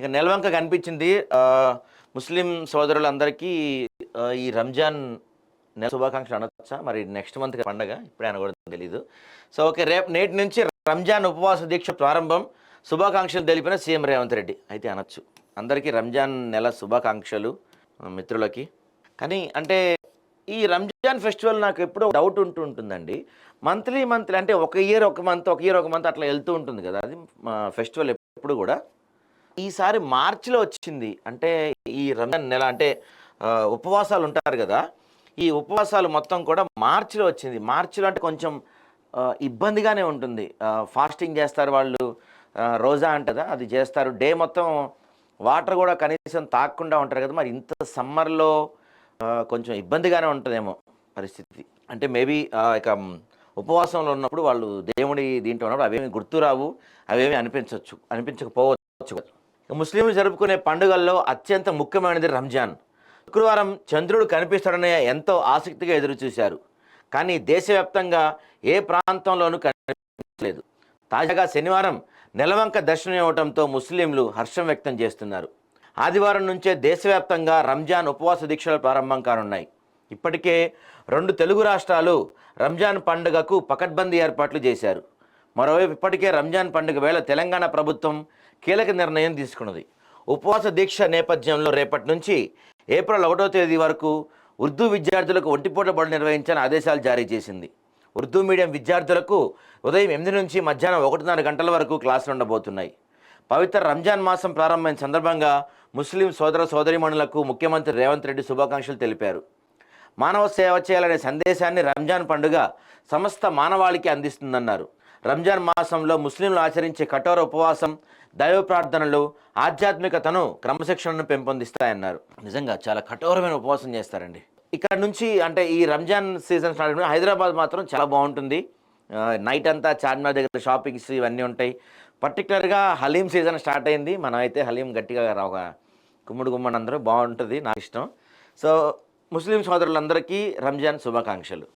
ఇక నెలవంక కనిపించింది. ముస్లిం సోదరులందరికీ ఈ రంజాన్ నెల శుభాకాంక్షలు అనొచ్చా? మరి నెక్స్ట్ మంత్ పండగ ఇప్పుడే అనకూడదు తెలీదు. సో ఓకే రేపు నేటి నుంచి రంజాన్ ఉపవాస దీక్ష ప్రారంభం. శుభాకాంక్షలు తెలిపిన సీఎం రేవంత్ రెడ్డి అయితే అనొచ్చు. అందరికీ రంజాన్ నెల శుభాకాంక్షలు మిత్రులకి. కానీ అంటే ఈ రంజాన్ ఫెస్టివల్ నాకు ఎప్పుడో డౌట్ ఉంటూ ఉంటుందండి. మంత్లీ మంత్లీ అంటే ఒక ఇయర్ ఒక మంత్ ఒక ఇయర్ ఒక మంత్ అట్లా వెళ్తూ ఉంటుంది కదా. అది ఫెస్టివల్ ఎప్పుడు కూడా. ఈసారి మార్చిలో వచ్చింది. అంటే ఈ రంజాన్ నెల అంటే ఉపవాసాలు ఉంటారు కదా. ఈ ఉపవాసాలు మొత్తం కూడా మార్చిలో వచ్చింది. మార్చిలో అంటే కొంచెం ఇబ్బందిగానే ఉంటుంది. ఫాస్టింగ్ చేస్తారు వాళ్ళు. రోజా అంటదా? అది చేస్తారు. డే మొత్తం వాటర్ కూడా కనీసం తాకుండా ఉంటారు కదా. మరి ఇంత సమ్మర్లో కొంచెం ఇబ్బందిగానే ఉంటుందేమో పరిస్థితి. అంటే మేబీ ఇక ఉపవాసంలో ఉన్నప్పుడు వాళ్ళు దేవుడి దీంట్లో ఉన్నప్పుడు అవేమి గుర్తురావు అవేమి అనిపించవచ్చు అనిపించకపోవచ్చు. కదా ముస్లింలు జరుపుకునే పండుగల్లో అత్యంత ముఖ్యమైనది రంజాన్. శుక్రవారం చంద్రుడు కనిపిస్తాడనే ఎంతో ఆసక్తిగా ఎదురుచూశారు. కానీ దేశవ్యాప్తంగా ఏ ప్రాంతంలోనూ కనిపించలేదు. తాజాగా శనివారం నెలవంక దర్శనం ఇవ్వడంతో ముస్లింలు హర్షం వ్యక్తం చేస్తున్నారు. ఆదివారం నుంచే దేశవ్యాప్తంగా రంజాన్ ఉపవాస దీక్షలు ప్రారంభం కానున్నాయి. ఇప్పటికే రెండు తెలుగు రాష్ట్రాలు రంజాన్ పండుగకు పకడ్బందీ ఏర్పాట్లు చేశారు. మరోవైపు ఇప్పటికే రంజాన్ పండుగ వేళ తెలంగాణ ప్రభుత్వం కీలక నిర్ణయం తీసుకున్నది. ఉపవాస దీక్ష నేపథ్యంలో రేపటి నుంచి ఏప్రిల్ ఒకటో తేదీ వరకు ఉర్దూ విద్యార్థులకు ఒంటిపూట బడులు నిర్వహించాలని ఆదేశాలు జారీ చేసింది. ఉర్దూ మీడియం విద్యార్థులకు ఉదయం ఎనిమిది నుంచి మధ్యాహ్నం ఒకటిన్నర గంటల వరకు క్లాసులు ఉండబోతున్నాయి. పవిత్ర రంజాన్ మాసం ప్రారంభమైన సందర్భంగా ముస్లిం సోదర సోదరిమణులకు ముఖ్యమంత్రి రేవంత్ రెడ్డి శుభాకాంక్షలు తెలిపారు. మానవ సేవ చేయాలనే సందేశాన్ని రంజాన్ పండుగ సమస్త మానవాళికి అందిస్తుందన్నారు. రంజాన్ మాసంలో ముస్లింలు ఆచరించే కఠోర ఉపవాసం దైవ ప్రార్థనలు ఆధ్యాత్మికతను క్రమశిక్షణను పెంపొందిస్తాయన్నారు. నిజంగా చాలా కఠోరమైన ఉపవాసం చేస్తారండి. ఇక్కడ నుంచి అంటే ఈ రంజాన్ సీజన్ స్టార్ట్ హైదరాబాద్ మాత్రం చాలా బాగుంటుంది. నైట్ అంతా చార్మినార్ దగ్గర షాపింగ్స్ ఇవన్నీ ఉంటాయి. పర్టికులర్గా హలీం సీజన్ స్టార్ట్ అయింది. మనం అయితే హలీం గట్టిగా రా- ఒక గుమ్మడి గుమ్మడి అందరూ బాగుంటుంది. నాకు ఇష్టం. సో ముస్లిం సోదరులందరికీ రంజాన్ శుభాకాంక్షలు.